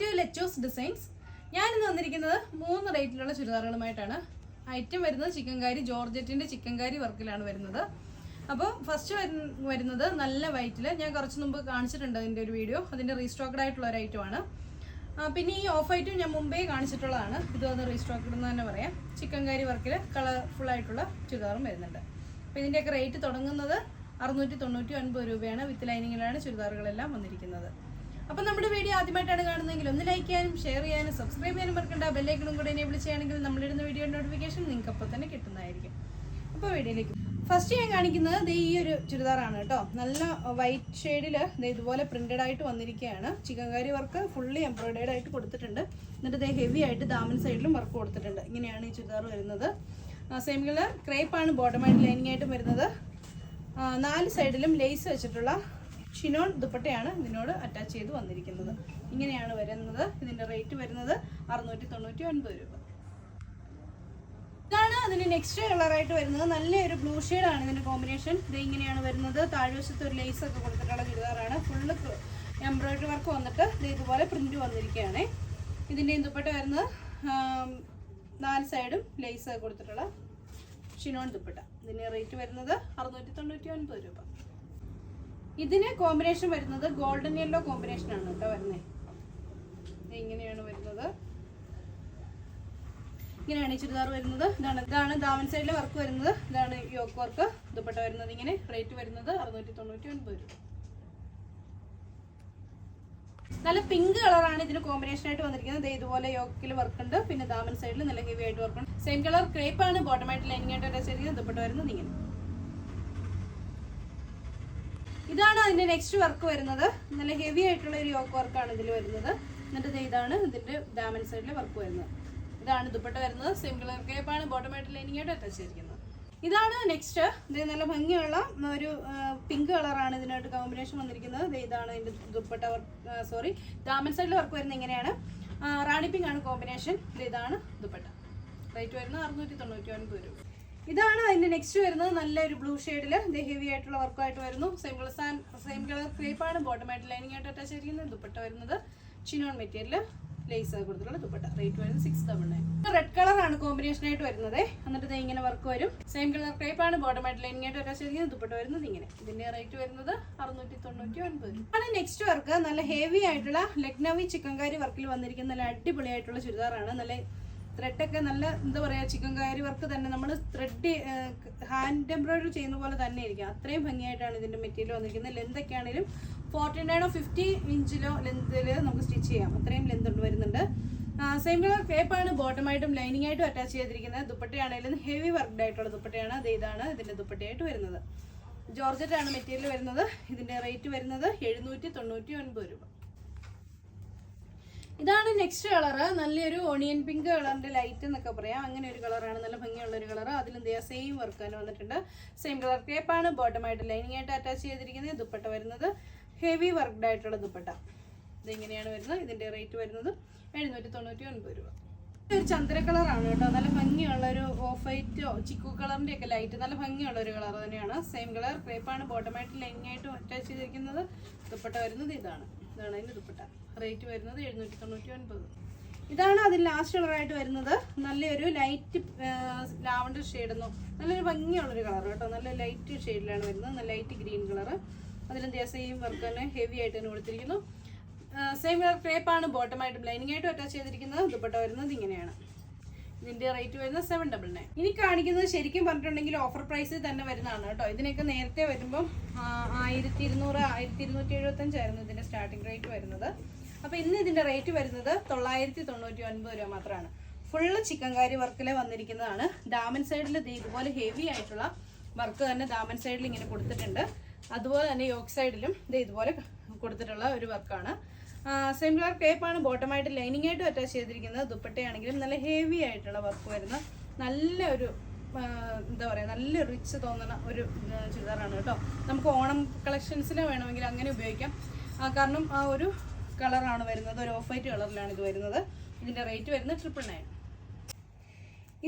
To ലെച്ചോസ് designs. ഞാനിന്ന് വന്നിരിക്കുന്നത് മൂന്ന് റേറ്റിലുള്ള ചുരിദാറുകളുമായിട്ടാണ്. ഐറ്റം വരുന്നത് ചിക്കൻ കാരി ചിക്കൻകാരി ചിക്കൻ കാരി വർക്കിലാണ് വരുന്നത്. അപ്പോൾ ഫസ്റ്റ് വരുന്നത് നല്ല വൈറ്റിൽ ഞാൻ കുറച്ച് മുമ്പ് കാണിച്ചിട്ടുണ്ട് അതിന്റെ ഒരു വീഡിയോ അതിന്റെ റീസ്റ്റോക്കഡ് ആയിട്ടുള്ള ഒരു ഐറ്റമാണ് പിന്നെ ഈ ഓഫ് ഐറ്റം ഞാൻ മുമ്പേ കാണിച്ചിട്ടുള്ളതാണ്. ഇത് വന്ന് റീസ്റ്റോക്കഡ് എന്ന് തന്നെ പറയാം. ചിക്കൻ കാരി വർക്കിൽ കളർഫുൾ ആയിട്ടുള്ള ചുരിദാറും വരുന്നുണ്ട്. അപ്പോൾ ഇതിന്റെയൊക്കെ റേറ്റ് തുടങ്ങുന്നത് അറുന്നൂറ്റി തൊണ്ണൂറ്റി ഒൻപത് രൂപയാണ്. വിത്ത് ലൈനിങ്ങിലാണ് ചുരിദാറുകളെല്ലാം വന്നിരിക്കുന്നത്. അപ്പം നമ്മുടെ വീഡിയോ ആദ്യമായിട്ടാണ് കാണുന്നതെങ്കിൽ ഒന്ന് ലൈക്ക് ചെയ്യാനും ഷെയർ ചെയ്യാനും സബ്സ്ക്രൈബ് ചെയ്യാനും മറക്കണ്ട. ബെല്ലൈക്കണും കൂടെ എനേബിൾ ചെയ്യുകയാണെങ്കിൽ നമ്മളിടുന്ന വീഡിയോ നോട്ടിഫിക്കേഷൻ നിങ്ങൾക്ക് അപ്പോൾ തന്നെ കിട്ടുന്നതായിരിക്കും. അപ്പോൾ വീഡിയോയിലേക്ക് ഫസ്റ്റ് ഞാൻ കാണിക്കുന്നത് ഈ ഒരു ചുരിദാറാണ് കേട്ടോ. നല്ല വൈറ്റ് ഷെയ്ഡിൽ ഇതുപോലെ പ്രിന്റഡ് ആയിട്ട് വന്നിരിക്കുകയാണ്. ചിക്കൻകാരി വർക്ക് ഫുള്ളി എംബ്രോയിഡേഡ് ആയിട്ട് കൊടുത്തിട്ടുണ്ട്. എന്നിട്ട് ദേ ഹെവി ആയിട്ട് ദാമൻ സൈഡിലും വർക്ക് കൊടുത്തിട്ടുണ്ട്. ഇങ്ങനെയാണ് ഈ ചുരിദാർ വരുന്നത്. സെയിം കളർ ക്രേപ്പാണ് ബോട്ടമായിട്ട് ലൈനിങ് ആയിട്ടും വരുന്നത്. നാല് സൈഡിലും ലേസ് വെച്ചിട്ടുള്ള ഷിനോൺ ദുപ്പട്ടയാണ് ഇതിനോട് അറ്റാച്ച് ചെയ്ത് വന്നിരിക്കുന്നത്. ഇങ്ങനെയാണ് വരുന്നത്. ഇതിന്റെ റേറ്റ് വരുന്നത് അറുന്നൂറ്റി തൊണ്ണൂറ്റി ഒൻപത് രൂപ. ഇതാണ് അതിന് നെക്സ്റ്റ് കളറായിട്ട് വരുന്നത്. നല്ലൊരു ബ്ലൂ ആണ് ഇതിന്റെ കോമ്പിനേഷൻ ഇത് ഇങ്ങനെയാണ് വരുന്നത്. താഴ്വശത്ത് ഒരു ലേസ് ഒക്കെ കൊടുത്തിട്ടുള്ള ചുരിദാറാണ്. ഫുള്ള് എംബ്രോയിഡറി വർക്ക് വന്നിട്ട് ഇത് ഇതുപോലെ പ്രിന്റ് വന്നിരിക്കുകയാണ്. ഇതിന്റെ ദുപ്പട്ട വരുന്നത് നാല് സൈഡും ലേസ് കൊടുത്തിട്ടുള്ള ഷിനോൺ ദുപ്പട്ട. ഇതിന്റെ റേറ്റ് വരുന്നത് അറുന്നൂറ്റി തൊണ്ണൂറ്റി ഒൻപത് രൂപ. ഇതിന് കോമ്പിനേഷൻ വരുന്നത് ഗോൾഡൻ യെല്ലോ കോമ്പിനേഷൻ ആണ് കേട്ടോ വരുന്നത് ഇങ്ങനെയാണ് വരുന്നത്. ഇങ്ങനെയാണ് ഈ ചുരിദാർ വരുന്നത്. ഇതാണ് ഇതാണ് ദാമൻ സൈഡിലെ വർക്ക് വരുന്നത്. ഇതാണ് യോക്ക് വർക്ക് ദുപ്പട്ട വരുന്നത് ഇങ്ങനെ. റേറ്റ് വരുന്നത് അറുന്നൂറ്റി തൊണ്ണൂറ്റി ഒൻപത് രൂപ. നല്ല പിങ്ക് കളറാണ് ഇതിന് കോമ്പിനേഷൻ ആയിട്ട് വന്നിരിക്കുന്നത്. ഇതുപോലെ യോക്കിൽ വർക്ക് ഉണ്ട്. പിന്നെ ദാമൻ സൈഡിൽ നല്ല ഹെവി ആയിട്ട് വർക്ക് ഉണ്ട്. സെയിം കളർ ക്രേപ്പ് ആണ്. ബോട്ടമായിട്ട് ലൈനിങ് ആയിട്ട് അറ്റാച്ച് ചെയ്തിരിക്കുന്നത് ദുപ്പട്ട വരുന്നത് ഇങ്ങനെ. ഇതാണ് അതിന്റെ നെക്സ്റ്റ് വർക്ക് വരുന്നത്. നല്ല ഹെവി ആയിട്ടുള്ള ഒരു യോക്ക് വർക്കാണ് ഇതിൽ വരുന്നത്. എന്നിട്ട് ഇതാണ് ഇതിന്റെ ഡാമൻ സൈഡിലെ വർക്ക് വരുന്നത്. ഇതാണ് ദുപ്പട്ട വരുന്നത്. സിംഗിൾ കേപ്പാണ് ബോട്ടമായിട്ട് ലൈനിങ് ആയിട്ട് അറ്റാച്ച് ചെയ്തിരിക്കുന്നത്. ഇതാണ് നെക്സ്റ്റ് ഇത് നല്ല ഭംഗിയുള്ള ഒരു പിങ്ക് കളറാണ് ഇതിനായിട്ട് കോമ്പിനേഷൻ വന്നിരിക്കുന്നത്. ഇതാണ് ഇതിന്റെ ദുപ്പട്ട വർക്ക് സോറി ഡാമൻ സൈഡിലെ വർക്ക് വരുന്നത് ഇങ്ങനെയാണ്. റാണി പിങ്ക് ആണ് കോമ്പിനേഷൻ ഇത് ഇതാണ് ദുപ്പട്ട. റേറ്റ് വരുന്നത് അറുന്നൂറ്റി തൊണ്ണൂറ്റി ഒൻപത് രൂപ. ഇതാണ് അതിന്റെ നെക്സ്റ്റ് വരുന്നത്. നല്ലൊരു ബ്ലൂ ഷെയ്ഡിൽ ഹെവി ആയിട്ടുള്ള വർക്കായിട്ട് വരുന്നു. സെയിം കളർ സെയിം കളർ ക്രേപ്പാണ് ബോട്ടമായിട്ട് ലൈനിങ് ആയിട്ട് അറ്റാച്ച് ചെയ്തിരിക്കുന്നത് ദുപ്പട്ട വരുന്നത്. ചിനോൺ മെറ്റീരിയൽ ലേസ് കൊടുത്തിട്ടുള്ള ദുപ്പട്ട. റേറ്റ് വരുന്നത് സിക്സ് ഡബിൾ നയൻ റെഡ് കളറാണ് കോമ്പിനേഷൻ ആയിട്ട് വരുന്നത്. എന്നിട്ട് ഇങ്ങനെ വർക്ക് വരും. സെയിം കളർ ക്രേപ്പാണ് ബോട്ടമായിട്ട് ലൈനിങ് ആയിട്ട് അറ്റാച്ച് ചെയ്തിരിക്കുന്നത് ദുപ്പട്ട വരുന്നത് ഇങ്ങനെ. ഇതിന്റെ റേറ്റ് വരുന്നത് അറുന്നൂറ്റി തൊണ്ണൂറ്റി ഒൻപത് ആണ് നെക്സ്റ്റ് വർക്ക് നല്ല ഹെവി ആയിട്ടുള്ള ലക്നവി ചിക്കൻകാരി വർക്കിൽ വന്നിരിക്കുന്ന നല്ല അടിപൊളിയായിട്ടുള്ള ചുരിദാറാണ്. നല്ല ത്രെഡൊക്കെ നല്ല എന്താ പറയുക ചിക്കൻ കാരി വർക്ക് തന്നെ നമ്മൾ ത്രെഡ് ഹാൻഡ് എംബ്രോയിഡറി ചെയ്യുന്ന പോലെ തന്നെ ഇരിക്കും. അത്രയും ഭംഗിയായിട്ടാണ് ഇതിന്റെ മെറ്റീരിയൽ വന്നിരിക്കുന്നത്. ലെന്ത് ഒക്കെ ആണെങ്കിലും ഫോർട്ടി നയനോ ഫിഫ്റ്റി ഇഞ്ചിലോ ലെന്തിൽ നമുക്ക് സ്റ്റിച്ച് ചെയ്യാം. അത്രയും ലെന്ത് വരുന്നുണ്ട്. സെയിം കളർ കേപ്പാണ് ബോട്ടമായിട്ടും ലൈനിങ് ആയിട്ടും അറ്റാച്ച് ചെയ്തിരിക്കുന്നത്. ദുപ്പട്ടയാണെങ്കിലും ഹെവി വർക്ക്ഡ് ആയിട്ടുള്ള ദുപ്പട്ടയാണ്. അത് ഇതാണ് ഇതിന്റെ ദുപ്പട്ടയായിട്ട് വരുന്നത്. ജോർജറ്റ് ആണ് മെറ്റീരിയൽ വരുന്നത്. ഇതിന്റെ റേറ്റ് വരുന്നത് എഴുന്നൂറ്റി തൊണ്ണൂറ്റി ഒൻപത് രൂപ. ഇതാണ് നെക്സ്റ്റ് കളറ് നല്ലൊരു ഓണിയൻ പിങ്ക് കളറിന്റെ ലൈറ്റ് എന്നൊക്കെ പറയാം. അങ്ങനെ ഒരു കളറാണ് നല്ല ഭംഗിയുള്ള ഒരു കളർ അതിലും ദേ സെയിം വർക്ക് തന്നെ വന്നിട്ടുണ്ട്. സെയിം കളർ ടേപ്പാണ് ബോട്ടമായിട്ട് ലൈനിങ് ആയിട്ട് അറ്റാച്ച് ചെയ്തിരിക്കുന്നത്. ദുപ്പട്ട വരുന്നത് ഹെവി വർക്ക്ഡ് ആയിട്ടുള്ള ദുപ്പട്ട. ഇതെങ്ങനെയാണ് വരുന്നത്. ഇതിന്റെ റേറ്റ് വരുന്നത് എഴുന്നൂറ്റി തൊണ്ണൂറ്റി ഒൻപത് രൂപ. ഒരു ചന്ദ്ര കളറാണ് കേട്ടോ. നല്ല ഭംഗിയുള്ള ഒരു ഓഫ് വൈറ്റോ ചിക്കു കളറിന്റെ ഒക്കെ ലൈറ്റ് നല്ല ഭംഗിയുള്ള ഒരു കളർ തന്നെയാണ്. സെയിം കളർ ക്രേപ്പാണ് ബോട്ടമായിട്ട് ലൈനിങ് ആയിട്ട് അറ്റാച്ച് ചെയ്തിരിക്കുന്നത്. ദുപ്പട്ട വരുന്നത് ഇതാണ്. ഇതാണ് അതിന്റെ ദുപ്പട്ട. റേറ്റ് വരുന്നത് എഴുന്നൂറ്റി തൊണ്ണൂറ്റി ഒൻപത് ഇതാണ് അതിൽ ലാസ്റ്റ് കളറായിട്ട് വരുന്നത്. നല്ലൊരു ലൈറ്റ് ലാവണ്ടർ ഷെയ്ഡെന്നോ നല്ലൊരു ഭംഗിയുള്ളൊരു കളർ കേട്ടോ. നല്ല ലൈറ്റ് ഷെയ്ഡിലാണ് വരുന്നത്. നല്ല ലൈറ്റ് ഗ്രീൻ കളർ അതിലും സെയിം വർക്ക് തന്നെ ഹെവി ആയിട്ട് തന്നെ കൊടുത്തിരിക്കുന്നു. സെയിം കളർ ക്രേപ്പാണ് ബോട്ടമായിട്ടും ലൈനിങ് ആയിട്ടും അറ്റാച്ച് ചെയ്തിരിക്കുന്നത്. ദുപ്പട്ട വരുന്നത് ഇങ്ങനെയാണ്. ഇതിന്റെ റേറ്റ് വരുന്നത് സെവൻ ഡബിൾ നയൻ ഇനി കാണിക്കുന്നത് ശരിക്കും പറഞ്ഞിട്ടുണ്ടെങ്കിൽ ഓഫർ പ്രൈസിൽ തന്നെ വരുന്നതാണ് കേട്ടോ. ഇതിനൊക്കെ നേരത്തെ വരുമ്പം ആയിരത്തി ഇരുന്നൂറ് ആയിരത്തി ഇരുന്നൂറ്റി എഴുപത്തഞ്ചായിരുന്നു ഇതിന്റെ സ്റ്റാർട്ടിംഗ് റേറ്റ് വരുന്നത്. അപ്പൊ ഇന്ന് ഇതിന്റെ റേറ്റ് വരുന്നത് തൊള്ളായിരത്തി തൊണ്ണൂറ്റി ഒൻപത് രൂപ മാത്രമാണ്. ഫുള്ള് ചിക്കൻ കാരി വർക്കിലെ വന്നിരിക്കുന്നതാണ്. ഡാമൻ സൈഡിൽ ഇതുപോലെ ഹെവി ആയിട്ടുള്ള വർക്ക് തന്നെ ദാമൻ സൈഡിൽ ഇങ്ങനെ കൊടുത്തിട്ടുണ്ട്. അതുപോലെ തന്നെ യോക്ക് സൈഡിലും ഇത് ഇതുപോലെ കൊടുത്തിട്ടുള്ള ഒരു വർക്കാണ് സെയിം കളർ കേപ്പാണ് ബോട്ടമായിട്ട് ലൈനിങ് ആയിട്ടും അറ്റാച്ച് ചെയ്തിരിക്കുന്നത്. ദുപ്പട്ടയാണെങ്കിലും നല്ല ഹെവി ആയിട്ടുള്ള വർക്ക് വരുന്ന നല്ല ഒരു എന്താ പറയുക നല്ല റിച്ച് തോന്നുന്ന ഒരു ചുരിദാറാണ് കേട്ടോ. നമുക്ക് ഓണം കളക്ഷൻസിന് വേണമെങ്കിൽ അങ്ങനെ ഉപയോഗിക്കാം. കാരണം ആ ഒരു കളറാണ് വരുന്നത്. ഒരു ഓഫ് വൈറ്റ് കളറിലാണ് ഇത് വരുന്നത്. ഇതിന്റെ റേറ്റ് വരുന്നത് ട്രിപ്പിൾ നയൻ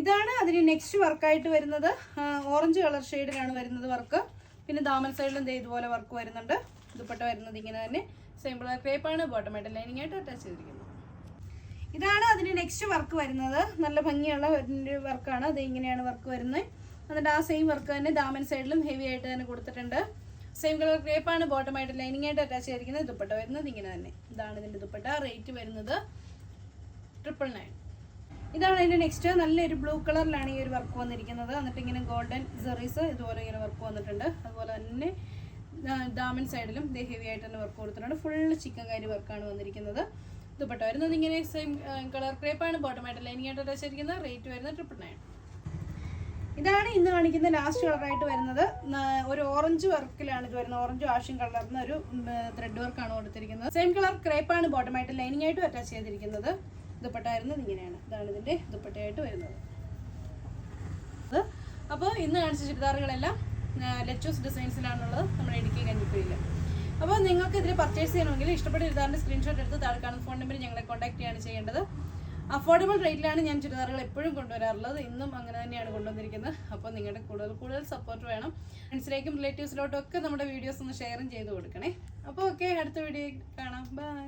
ഇതാണ് അതിന് നെക്സ്റ്റ് വർക്കായിട്ട് വരുന്നത്. ഓറഞ്ച് കളർ ഷെയ്ഡിലാണ് വരുന്നത് വർക്ക് പിന്നെ ദാമൻ സൈഡിലും ഇതേ ഇതുപോലെ വർക്ക് വരുന്നുണ്ട്. ദുപ്പട്ട വരുന്നത് ഇങ്ങനെ തന്നെ സിമ്പിൾ ക്രേപ്പാണ് ബോട്ടമായിട്ട് ലൈനിങ് ആയിട്ട് അറ്റാച്ച് ചെയ്തിരിക്കുന്നത് ഇതാണ് അതിന്റെ നെക്സ്റ്റ് വർക്ക് വരുന്നത്. നല്ല ഭംഗിയുള്ള വർക്കാണ് അത് ഇങ്ങനെയാണ് വർക്ക് വരുന്നത്. എന്നിട്ട് ആ സെയിം വർക്ക് തന്നെ ദാമൻ സൈഡിലും ഹെവി ആയിട്ട് തന്നെ കൊടുത്തിട്ടുണ്ട്. സെയിം കളർ ക്രേപ്പാണ് ബോട്ടമായിട്ട് ലൈനിങ് ആയിട്ട് അറ്റാച്ച് ചെയ്തിരിക്കുന്നത്. ദുപ്പട്ട വരുന്നത് ഇങ്ങനെ തന്നെ. ഇതാണ് ഇതിന്റെ ദുപ്പട്ട റേറ്റ് വരുന്നത്. ട്രിപ്പിൾ നയൻ ഇതാണ് അതിന്റെ നെക്സ്റ്റ് നല്ലൊരു ബ്ലൂ കളറിലാണ് ഈ ഒരു വർക്ക് വന്നിരിക്കുന്നത്. എന്നിട്ട് ഇങ്ങനെ ഗോൾഡൻ സെറീസ് ഇതുപോലെ ഇങ്ങനെ വർക്ക് വന്നിട്ടുണ്ട്. അതുപോലെ തന്നെ ദാമൻ സൈഡിലും ഇതേ ഹെവി ആയിട്ട് തന്നെ വർക്ക് കൊടുത്തിട്ടുണ്ട്. ഫുള്ള് ചിക്കൻ കാരി വർക്കാണ് വന്നിരിക്കുന്നത്. ദുപ്പട്ട വരുന്നത് ഇങ്ങനെ സെയിം കളർ ക്രേപ്പാണ് ബോട്ടമായിട്ട് ലൈനിങ് ആയിട്ട് ചെയ്തിരിക്കുന്നത് റേറ്റ് വരുന്നത് ട്രിപ്പിൾ നയൻ ഇതാണ് ഇന്ന് കാണിക്കുന്ന ലാസ്റ്റ് കളറായിട്ട് വരുന്നത്. ഒരു ഓറഞ്ച് വർക്കിലാണ് ഇത് വരുന്നത്. ഓറഞ്ച് ആഷും കളർന്ന ഒരു ത്രെഡ് വർക്കാണ് കൊടുത്തിരിക്കുന്നത്. സെയിം കളർ ക്രേപ്പാണ് ബോട്ടമായിട്ട് ലൈനിങ് ആയിട്ടും അറ്റാച്ച് ചെയ്തിരിക്കുന്നത്. ദുപ്പട്ട വരുന്നത് ഇങ്ങനെയാണ്. ഇതാണ് ഇതിന്റെ ദുപ്പട്ടയായിട്ട് വരുന്നത്. അപ്പോൾ ഇന്ന് കാണിച്ച ചുരിദാറുകളെല്ലാം ലെച്ചൂസ് ഡിസൈൻസിലാണുള്ളത് നമ്മുടെ ഇടുക്കി കഞ്ഞിക്കുഴിയിൽ അപ്പോൾ നിങ്ങൾക്ക് ഇതിൽ പർച്ചേസ് ചെയ്യണമെങ്കിൽ ഇഷ്ടപ്പെട്ട ചുരിദാറിന്റെ സ്ക്രീൻഷോട്ട് എടുത്ത് താഴെ ഫോൺ നമ്പറിൽ ഞങ്ങളെ കോൺടാക്ട് ചെയ്യാണ് ചെയ്യേണ്ടത്. അഫോർഡബിൾ റേറ്റിലാണ് ഞാൻ ചുരിദാറുകൾ എപ്പോഴും കൊണ്ടുവരാറുള്ളത്. ഇന്നും അങ്ങനെ തന്നെയാണ് കൊണ്ടുവന്നിരിക്കുന്നത്. അപ്പോൾ നിങ്ങളുടെ കൂടുതൽ കൂടുതൽ സപ്പോർട്ട് വേണം. ഫ്രണ്ട്സിലേക്കും റിലേറ്റീവ്സിലോട്ടും ഒക്കെ നമ്മുടെ വീഡിയോസ് ഒന്ന് ഷെയറും ചെയ്ത് കൊടുക്കണേ. അപ്പോൾ ഓക്കെ അടുത്ത വീഡിയോ കാണാം. ബൈ